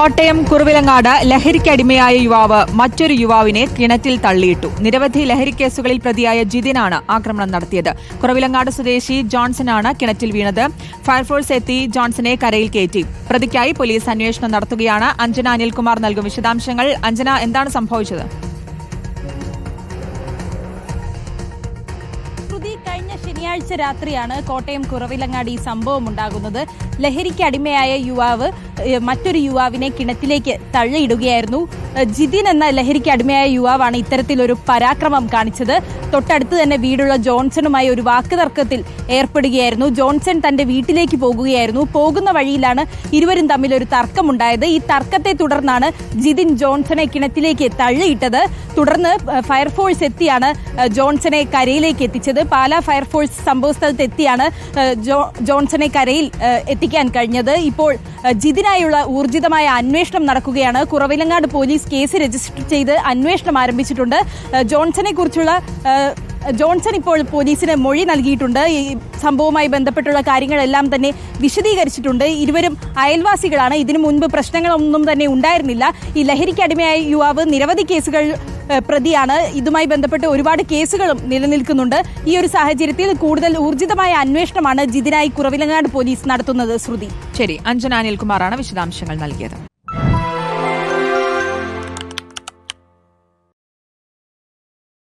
കോട്ടയം കുറുവിലങ്ങാട് ലഹരിക്കടിമയായ യുവാവ് മറ്റൊരു യുവാവിനെ കിണറ്റിൽ തള്ളിയിട്ടു. നിരവധി ലഹരി കേസുകളിൽ പ്രതിയായ ജിതിനാണ് ആക്രമണം നടത്തിയത്. കുറവിലങ്ങാട് സ്വദേശി ജോൺസനാണ് കിണറ്റിൽ വീണത്. ഫയർഫോഴ്സ് എത്തി ജോൺസനെ കരയിൽ കയറ്റി. പ്രതിക്കായി പോലീസ് അന്വേഷണം നടത്തുകയാണ്. അഞ്ജന അനിൽകുമാർ നൽകും വിശദാംശങ്ങൾ. അഞ്ജന എന്താണ് സംഭവിച്ചത്? ശനിയാഴ്ച രാത്രിയാണ് കോട്ടയം കുറവിലങ്ങാടി സംഭവം ഉണ്ടാകുന്നത്. ലഹരിക്ക് അടിമയായ യുവാവ് മറ്റൊരു യുവാവിനെ കിണറ്റിലേക്ക് തള്ളിയിടുകയായിരുന്നു. ജിതിൻ എന്ന ലഹരിക്ക് അടിമയായ യുവാവാണ് ഇത്തരത്തിലൊരു പരാക്രമം കാണിച്ചത്. തൊട്ടടുത്ത് തന്നെ വീടുള്ള ജോൺസണുമായി ഒരു വാക്കുതർക്കത്തിൽ ഏർപ്പെടുകയായിരുന്നു. ജോൺസൺ തന്റെ വീട്ടിലേക്ക് പോകുകയായിരുന്നു. പോകുന്ന വഴിയിലാണ് ഇരുവരും തമ്മിൽ ഒരു തർക്കമുണ്ടായത്. ഈ തർക്കത്തെ തുടർന്നാണ് ജിതിൻ ജോൺസണെ കിണറ്റിലേക്ക് തള്ളിയിട്ടത്. തുടർന്ന് ഫയർഫോഴ്സ് എത്തിയാണ് ജോൺസണെ കരയിലേക്ക് എത്തിച്ചത്. പാലാ ഫയർഫോഴ്സ് സംഭവസ്ഥലത്ത് എത്തിയാണ് ഏഹ്, ജോ- ജോൺസനെ കരയിൽ എത്തിക്കാൻ കഴിഞ്ഞത്. ഇപ്പോൾ ജിതിനായുള്ള ഊർജിതമായ അന്വേഷണം നടക്കുകയാണ്. കുറവിലങ്ങാട് പോലീസ് കേസ് രജിസ്റ്റർ ചെയ്ത് അന്വേഷണം ആരംഭിച്ചിട്ടുണ്ട്. ജോൺസണെ കുറിച്ചുള്ള ജോൺസൺ ഇപ്പോൾ പോലീസിന് മൊഴി നൽകിയിട്ടുണ്ട്. ഈ സംഭവവുമായി ബന്ധപ്പെട്ടുള്ള കാര്യങ്ങളെല്ലാം തന്നെ വിശദീകരിച്ചിട്ടുണ്ട്. ഇരുവരും അയൽവാസികളാണ്. ഇതിനു മുൻപ് പ്രശ്നങ്ങളൊന്നും തന്നെ ഉണ്ടായിരുന്നില്ല. ഈ ലഹരിക്ക് അടിമയായ യുവാവ് നിരവധി കേസുകൾ പ്രതിയാണ്. ഇതുമായി ബന്ധപ്പെട്ട് ഒരുപാട് കേസുകളും നിലനിൽക്കുന്നുണ്ട്. ഈ ഒരു സാഹചര്യത്തിൽ കൂടുതൽ ഊർജിതമായ അന്വേഷണമാണ് ജിതിനായി കുറവിലങ്ങാട് പോലീസ് നടത്തുന്നത്. ശ്രുതി. ശരി. അഞ്ജന അനിൽകുമാറാണ് വിശദാംശങ്ങൾ നൽകിയത്.